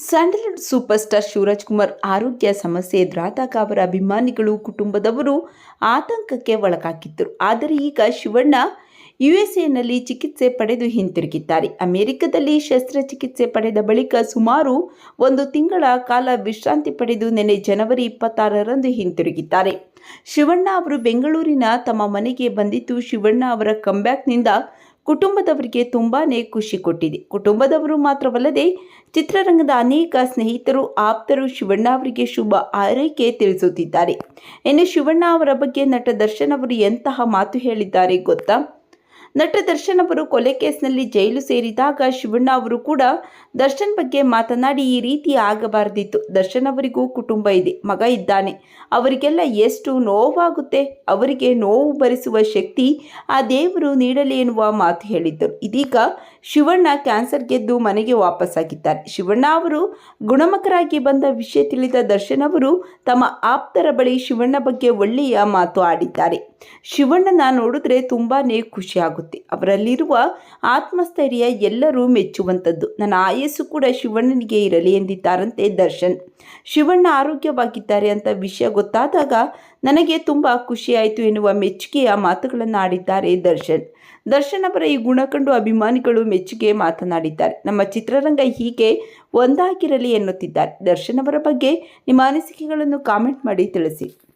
Sandalwood super star Shivraj Kumar ಆರೋಗ್ಯ ಸಮಸ್ಯೆ ಎದುರಾದಾಗ ಅವರ ಅಭಿಮಾನಿಗಳು ಕುಟುಂಬದವರು ಆತಂಕಕ್ಕೆ ಒಳಗಾಗಿದ್ದರು. ಆದರೆ ಈಗ ಶಿವಣ್ಣ ಯು ಎಸ್ ಎನಲ್ಲಿ ಚಿಕಿತ್ಸೆ ಪಡೆದು ಹಿಂತಿರುಗಿದ್ದಾರೆ. ಅಮೆರಿಕದಲ್ಲಿ ಶಸ್ತ್ರಚಿಕಿತ್ಸೆ ಪಡೆದ ಬಳಿಕ ಸುಮಾರು ಒಂದು ತಿಂಗಳ ಕಾಲ ವಿಶ್ರಾಂತಿ ಪಡೆದು ನಿನ್ನೆ ಜನವರಿ ಇಪ್ಪತ್ತಾರರಂದು ಹಿಂತಿರುಗಿದ್ದಾರೆ. ಶಿವಣ್ಣ ಅವರು ಬೆಂಗಳೂರಿನ ತಮ್ಮ ಮನೆಗೆ ಬಂದಿದ್ದು ಶಿವಣ್ಣ ಅವರ ಕಂಬ್ಯಾಕ್ನಿಂದ ಕುಟುಂಬದವರಿಗೆ ತುಂಬಾ ಖುಷಿ ಕೊಟ್ಟಿದೆ. ಕುಟುಂಬದವರು ಮಾತ್ರವಲ್ಲದೆ ಚಿತ್ರರಂಗದ ಅನೇಕ ಸ್ನೇಹಿತರು, ಆಪ್ತರು ಶಿವಣ್ಣ ಅವರಿಗೆ ಶುಭ ಹಾರೈಕೆ ತಿಳಿಸುತ್ತಿದ್ದಾರೆ. ಇನ್ನು ಶಿವಣ್ಣ ಅವರ ಬಗ್ಗೆ ನಟ ದರ್ಶನ್ ಅವರು ಎಂತಹ ಮಾತು ಹೇಳಿದ್ದಾರೆ ಗೊತ್ತಾ? ನಟ ದರ್ಶನ್ ಅವರು ಕೊಲೆ ಕೇಸ್ನಲ್ಲಿ ಜೈಲು ಸೇರಿದಾಗ ಶಿವಣ್ಣ ಅವರು ಕೂಡ ದರ್ಶನ್ ಬಗ್ಗೆ ಮಾತನಾಡಿ ಈ ರೀತಿ ಆಗಬಾರದಿತ್ತು. ದರ್ಶನ್ ಅವರಿಗೂ ಕುಟುಂಬ ಇದೆ, ಮಗ ಇದ್ದಾನೆ. ಅವರಿಗೆಲ್ಲ ಎಷ್ಟು ನೋವಾಗುತ್ತೆ, ಅವರಿಗೆ ನೋವು ಭರಿಸುವ ಶಕ್ತಿ ಆ ದೇವರು ನೀಡಲಿ ಎನ್ನುವ ಮಾತು ಹೇಳಿದ್ದರು. ಇದೀಗ ಶಿವಣ್ಣ ಕ್ಯಾನ್ಸರ್ ಗೆದ್ದು ಮನೆಗೆ ವಾಪಸ್ಸಾಗಿದ್ದಾರೆ. ಶಿವಣ್ಣ ಅವರು ಗುಣಮುಖರಾಗಿ ಬಂದ ವಿಷಯ ತಿಳಿದ ದರ್ಶನ್ ಅವರು ತಮ್ಮ ಆಪ್ತರ ಬಳಿ ಶಿವಣ್ಣ ಬಗ್ಗೆ ಒಳ್ಳೆಯ ಮಾತು ಆಡಿದ್ದಾರೆ. ಶಿವಣ್ಣನ ನೋಡಿದ್ರೆ ತುಂಬಾನೇ ಖುಷಿಯಾಗುತ್ತೆ ಅವರಲ್ಲಿರುವ ಆತ್ಮಸ್ಥೈರ್ಯ ಎಲ್ಲರೂ ಮೆಚ್ಚುವಂಥದ್ದು. ನನ್ನ ಆಯಸ್ಸು ಕೂಡ ಶಿವಣ್ಣನಿಗೆ ಇರಲಿ ಎಂದಿದ್ದಾರಂತೆ ದರ್ಶನ್. ಶಿವಣ್ಣ ಆರೋಗ್ಯವಾಗಿದ್ದಾರೆ ಅಂತ ವಿಷಯ ಗೊತ್ತಾದಾಗ ನನಗೆ ತುಂಬ ಖುಷಿಯಾಯಿತು ಎನ್ನುವ ಮೆಚ್ಚುಗೆಯ ಮಾತುಗಳನ್ನು ಆಡಿದ್ದಾರೆ ದರ್ಶನ್. ದರ್ಶನ್ ಅವರ ಈ ಗುಣ ಕಂಡು ಅಭಿಮಾನಿಗಳು ಮೆಚ್ಚುಗೆ ಮಾತನಾಡಿದ್ದಾರೆ. ನಮ್ಮ ಚಿತ್ರರಂಗ ಹೀಗೆ ಒಂದಾಗಿರಲಿ ಎನ್ನುತ್ತಿದ್ದಾರೆ. ದರ್ಶನ್ ಅವರ ಬಗ್ಗೆ ನಿಮ್ಮ ಅನಿಸಿಕೆಗಳನ್ನು ಕಾಮೆಂಟ್ ಮಾಡಿ ತಿಳಿಸಿ.